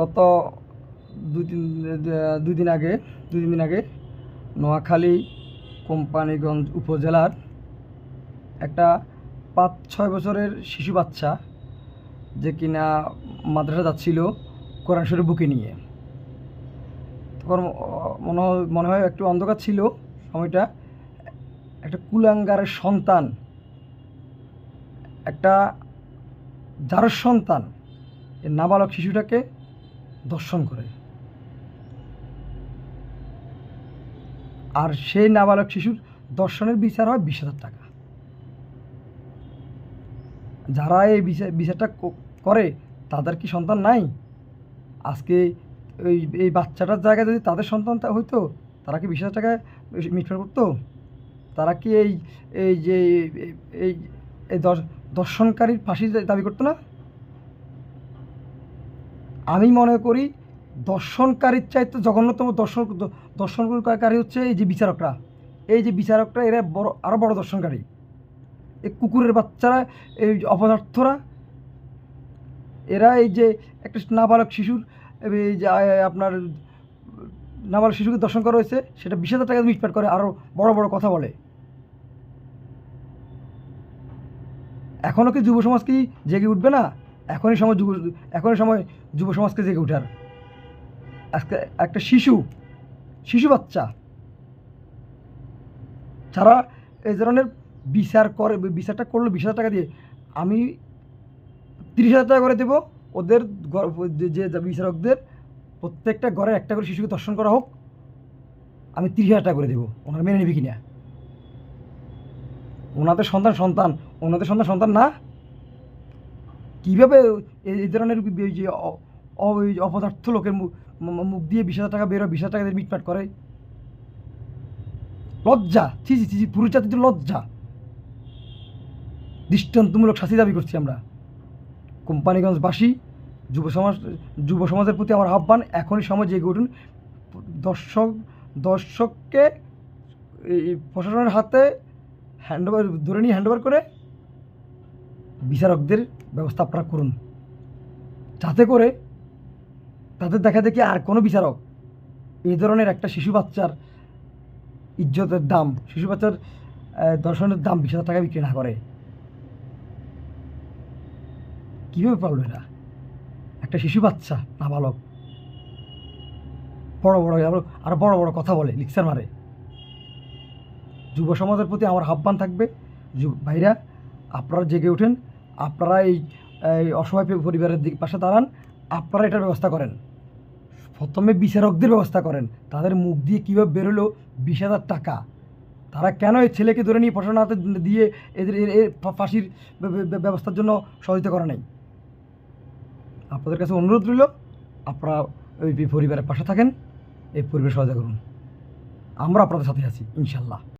গত দুই তিন দুই দিন আগে, দুই দিন আগে নোয়াখালী কোম্পানিগঞ্জ উপজেলার একটা পাঁচ, ছয় বছরের শিশু বাচ্চা যে কিনা মাদ্রাসা যাচ্ছিল কোরআন শরীফ বুকে নিয়ে। তখন মনে হয় মনে হয় একটু অন্ধকার ছিল সময়টা। একটা কুলাঙ্গারের সন্তান, একটা যার সন্তান নাবালক শিশুটাকে দর্শন করে। আর সেই নাবালক শিশুর দর্শনের বিচার হয় বিশ হাজার টাকা। যারা এই বিচার বিচারটা করে, তাদের কি সন্তান নাই? আজকে ওই, এই বাচ্চাটার জায়গায় যদি তাদের সন্তান হইতো, তারা কি বিশ হাজার টাকায় মিটফার করতো? তারা কি এই এই যে, এই- এই এই দর্শ- দর্শনকারীর ফাঁসি দাবি করতো না? আমি মনে করি দর্শনকারীর চাইতে জঘন্যতম দর্শন, দর্শনকারী হচ্ছে এই যে বিচারকরা। এই যে বিচারকরা, এরা বড় আরও বড় দর্শনকারী। এই কুকুরের বাচ্চারা, এই অপদার্থরা, এরা এই যে একটা নাবালক শিশুর, এই যে আপনার নাবালক শিশুকে দর্শন করা হয়েছে, সেটা বিশ হাজার টাকা মিটপাট করে আরও বড় বড় কথা বলে। এখনও কি যুব সমাজ কি জেগে উঠবে না? এখনই সময় যুব, এখনই সময় যুব সমাজকে জেগে ওঠার। আজকে একটা শিশু শিশু বাচ্চা, যারা এই ধরনের বিচার করে, বিচারটা করল বিশ হাজার টাকা দিয়ে, আমি তিরিশ হাজার টাকা করে দেবো। ওদের যে বিচারকদের প্রত্যেকটা ঘরে একটা করে শিশুকে দর্শন করা হোক, আমি তিরিশ হাজার টাকা করে দেবো। ওনারা মেনে নেবে কিনা? ওনাদের সন্তান সন্তান, ওনাদের সন্তান সন্তান না কীভাবে এই ধরনের যে অপদার্থ লোকের মুখ দিয়ে বিশ হাজার টাকা বেরো বিশ হাজার টাকা দিয়ে মিটমাট করে। লজ্জা। ছি ছি ছি ছি, পুরুষ জাতির লজ্জা। দৃষ্টান্তমূলক শাস্তি দাবি করছি আমরা। কোম্পানিগঞ্জবাসী যুব সমাজ যুব সমাজের প্রতি আমার আহ্বান এখনই সমাজ জেগে উঠুন। দর্শক দর্শককে এই প্রশাসনের হাতে হ্যান্ডওভার ধরে নিয়ে হ্যান্ডওভার করে বিচারকদের ব্যবস্থা আপনারা করুন। যাতে করে তাদের দেখা দেখি আর কোনো বিচারক এই ধরনের একটা শিশু বাচ্চার ইজ্জতের দাম, শিশু বাচ্চার দর্শনের দাম বিশ হাজার টাকা বিক্রি না করে। কীভাবে পারল এরা? একটা শিশু বাচ্চা, নাবালক। বড় বড় আরো- বড় বড় কথা বলে, লিকচার মারে। যুব সমাজের প্রতি আমার আহ্বান থাকবে ভাইরা, আপনারা জেগে ওঠেন আপনারা এই এই অসহায় পরিবারের দিক পাশে দাঁড়ান, আপনারা এটার ব্যবস্থা করেন। প্রথমে বিচারকদের ব্যবস্থা করেন। তাদের মুখ দিয়ে কীভাবে বেরোলো? বিশ হাজার টাকা। তারা কেন এই ছেলেকে ধরে নিয়ে প্রশাসন হাতে দিয়ে এদের, এর- ফাঁসির ব্য- ব্য- ব্যবস্থার জন্য সহযোগিতা করা নেই? আপনাদের কাছে অনুরোধ রইল, আপনারা ওই পরিবারের পাশে থাকেন, এই পরিবেশ সহযোগিতা করুন। আমরা আপনাদের সাথে আছি, ইনশাল্লাহ।